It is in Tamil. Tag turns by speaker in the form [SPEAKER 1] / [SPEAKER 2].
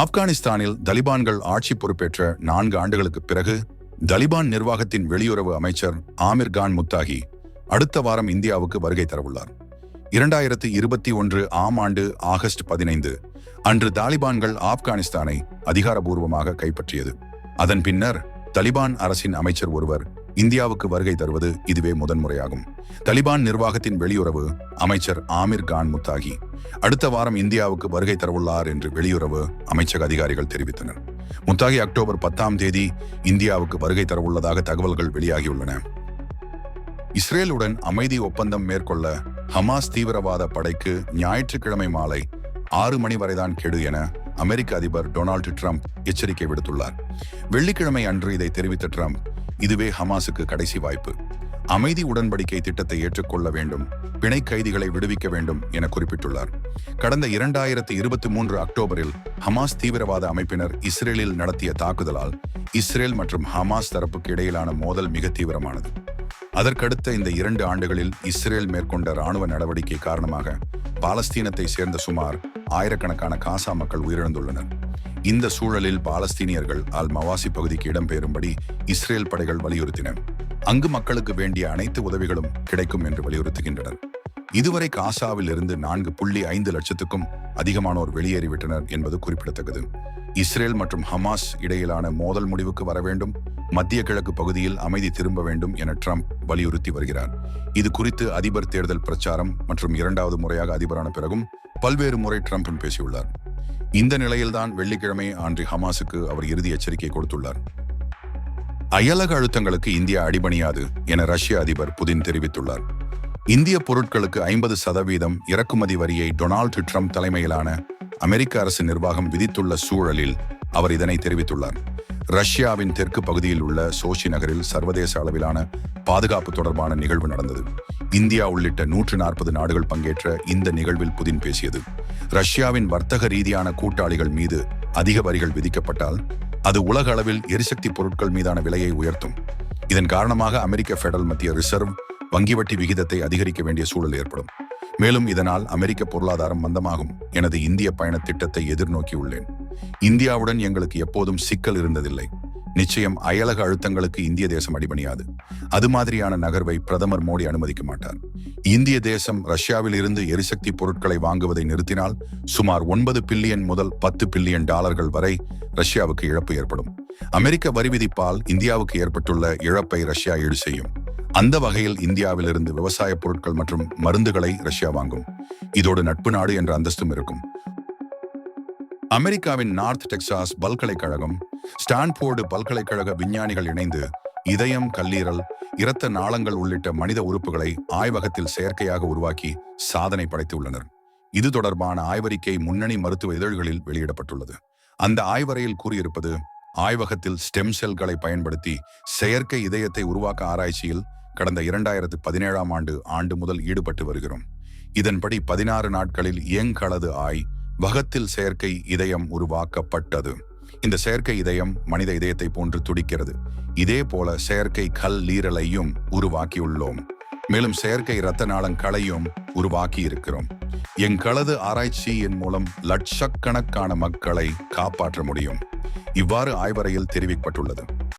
[SPEAKER 1] ஆப்கானிஸ்தானில் தலிபான்கள் ஆட்சி பொறுப்பேற்ற நான்கு ஆண்டுகளுக்கு பிறகு தலிபான் நிர்வாகத்தின் வெளியுறவு அமைச்சர் ஆமிர் கான் முத்தாகி அடுத்த வாரம் இந்தியாவுக்கு வருகை தரவுள்ளார். இரண்டாயிரத்து இருபத்தி ஒன்று ஆம் ஆண்டு ஆகஸ்ட் பதினைந்து அன்று தாலிபான்கள் ஆப்கானிஸ்தானை அதிகாரபூர்வமாக கைப்பற்றியது. அதன் பின்னர் தலிபான் அரசின் அமைச்சர் ஒருவர் இந்தியாவுக்கு வருகை தருவது இதுவே முதன்முறையாகும். தலிபான் நிர்வாகத்தின் வெளியுறவு அமைச்சர் ஆமிர் கான் முத்தாகி அடுத்த வாரம் இந்தியாவுக்கு வருகை தரவுள்ளார் என்று வெளியுறவு அமைச்சக அதிகாரிகள் தெரிவித்தனர். முத்தாகி அக்டோபர் பத்தாம் தேதி இந்தியாவுக்கு வருகை தரவுள்ளதாக தகவல்கள் வெளியாகியுள்ளன. இஸ்ரேலுடன் அமைதி ஒப்பந்தம் மேற்கொள்ள ஹமாஸ் தீவிரவாத படைக்கு ஞாயிற்றுக்கிழமை மாலை ஆறு மணி வரைதான் கெடு என அமெரிக்க அதிபர் டொனால்டு ட்ரம்ப் எச்சரிக்கை விடுத்துள்ளார். வெள்ளிக்கிழமை அன்று இதை தெரிவித்த ட்ரம்ப் இதுவே ஹமாஸுக்கு கடைசி வாய்ப்பு. அமைதி உடன்படிக்கை திட்டத்தை ஏற்றுக்கொள்ள வேண்டும். பிணை கைதிகளை விடுவிக்க வேண்டும் என குறிப்பிட்டுள்ளார். கடந்த இரண்டாயிரத்தி இருபத்தி மூன்று அக்டோபரில் ஹமாஸ் தீவிரவாத அமைப்பினர் இஸ்ரேலில் நடத்திய தாக்குதலால் இஸ்ரேல் மற்றும் ஹமாஸ் தரப்புக்கு இடையிலான மோதல் மிக தீவிரமானது. அதற்கடுத்த இந்த இரண்டு ஆண்டுகளில் இஸ்ரேல் மேற்கொண்ட ராணுவ நடவடிக்கை காரணமாக பாலஸ்தீனத்தை சேர்ந்த சுமார் ஆயிரக்கணக்கான காசா மக்கள் உயிரிழந்துள்ளனர். இந்த சூழலில் பாலஸ்தீனியர்கள் அல் மவாசி பகுதிக்கு இடம்பெயரும்படி இஸ்ரேல் படைகள் வலியுறுத்தின. அங்கு மக்களுக்கு வேண்டிய அனைத்து உதவிகளும் கிடைக்கும் என்று வலியுறுத்துகின்றனர். இதுவரை காசாவில் இருந்து நான்கு புள்ளி ஐந்து லட்சத்துக்கும் அதிகமானோர் வெளியேறிவிட்டனர் என்பது குறிப்பிடத்தக்கது. இஸ்ரேல் மற்றும் ஹமாஸ் இடையிலான மோதல் முடிவுக்கு வர வேண்டும். மத்திய கிழக்கு பகுதியில் அமைதி திரும்ப வேண்டும் என ட்ரம்ப் வலியுறுத்தி வருகிறார். இது குறித்து அதிபர் தேர்தல் பிரச்சாரம் மற்றும் இரண்டாவது முறையாக அதிபரான பிறகும் பல்வேறு முறை ட்ரம்ப் பேசியுள்ளார். இந்த நிலையில்தான் வெள்ளிக்கிழமை ஆண்டி ஹமாஸுக்கு அவர் இறுதி எச்சரிக்கை கொடுத்துள்ளார். அயலக அழுத்தங்களுக்கு இந்தியா அடிபணியாது என ரஷ்ய அதிபர் புதின் தெரிவித்துள்ளார். இந்திய பொருட்களுக்கு ஐம்பது சதவீதம் இறக்குமதி வரியை டொனால்டு ட்ரம்ப் தலைமையிலான அமெரிக்க அரசு நிர்வாகம் விதித்துள்ள சூழலில் அவர் இதனை தெரிவித்துள்ளார். ரஷ்யாவின் தெற்கு பகுதியில் உள்ள சோஷி நகரில் சர்வதேச அளவிலான பாதுகாப்பு தொடர்பான நிகழ்வு நடந்தது. இந்தியா உள்ளிட்ட நூற்று நாற்பது நாடுகள் பங்கேற்ற இந்த நிகழ்வில் புதின் பேசியது. ரஷ்யாவின் வர்த்தக ரீதியான கூட்டாளிகள் மீது அதிக வரிகள் விதிக்கப்பட்டால் அது உலக அளவில் எரிசக்தி பொருட்கள் மீதான விலையை உயர்த்தும். இதன் காரணமாக அமெரிக்க பெடரல் மத்திய ரிசர்வ் வங்கி வட்டி விகிதத்தை அதிகரிக்க வேண்டிய சூழல் ஏற்படும். மேலும் இதனால் அமெரிக்க பொருளாதாரம் மந்தமாகும் எனது இந்திய பயண திட்டத்தை எதிர்நோக்கியுள்ளேன். இந்தியாவுடன் எங்களுக்கு எப்போதும் சிக்கல் இருந்ததில்லை. நிச்சயம் அயலக அழுத்தங்களுக்கு இந்திய தேசம் அடிபணியாது. அது மாதிரியான நகர்வை பிரதமர் மோடி அனுமதிக்க மாட்டார். இந்திய தேசம் ரஷ்யாவில் இருந்து எரிசக்தி பொருட்களை வாங்குவதை நிறுத்தினால் சுமார் ஒன்பது பில்லியன் முதல் பத்து பில்லியன் டாலர்கள் வரை ரஷ்யாவுக்கு இழப்பு ஏற்படும். அமெரிக்க வரி விதிப்பால் இந்தியாவுக்கு ஏற்பட்டுள்ள இழப்பை ரஷ்யா ஈடு செய்யும். அந்த வகையில் இந்தியாவிலிருந்து விவசாய பொருட்கள் மற்றும் மருந்துகளை ரஷ்யா வாங்கும். இதோடு நட்பு நாடு என்ற அந்தஸ்தும் இருக்கும். அமெரிக்காவின் நார்த் டெக்சாஸ் பல்கலைக்கழகம் ஸ்டான்போர்டு பல்கலைக்கழக விஞ்ஞானிகள் இணைந்து இதயம் கல்லீரல் இரத்த நாளங்கள் உள்ளிட்ட மனித உறுப்புகளை ஆய்வகத்தில் செயற்கையாக உருவாக்கி சாதனை படைத்துள்ளனர் இது தொடர்பான ஆய்வறிக்கை முன்னணி மருத்துவ இதழ்களில் வெளியிடப்பட்டுள்ளது. அந்த ஆய்வறையில் கூறியிருப்பது ஆய்வகத்தில் ஸ்டெம் செல்களை பயன்படுத்தி செயற்கை இதயத்தை உருவாக்க ஆராய்ச்சியில் கடந்த இரண்டாயிரத்து பதினேழாம் ஆண்டு ஆண்டு முதல் ஈடுபட்டு வருகிறோம். இதன்படி பதினாறு நாட்களில் இயங்களது ஆய் வகத்தில் செயற்கை இதயம் உருவாக்கப்பட்டது. இந்த செயற்கை இதயம் மனித இதயத்தை போன்று துடிக்கிறது. இதே போல செயற்கை கல் நீரலையும் உருவாக்கியுள்ளோம். மேலும் செயற்கை இரத்த நாளங்களையும் உருவாக்கி இருக்கிறோம். எங்களது ஆராய்ச்சியின் மூலம் லட்சக்கணக்கான மக்களை காப்பாற்ற முடியும். இவ்வாறு ஆய்வறையில் தெரிவிக்கப்பட்டுள்ளது.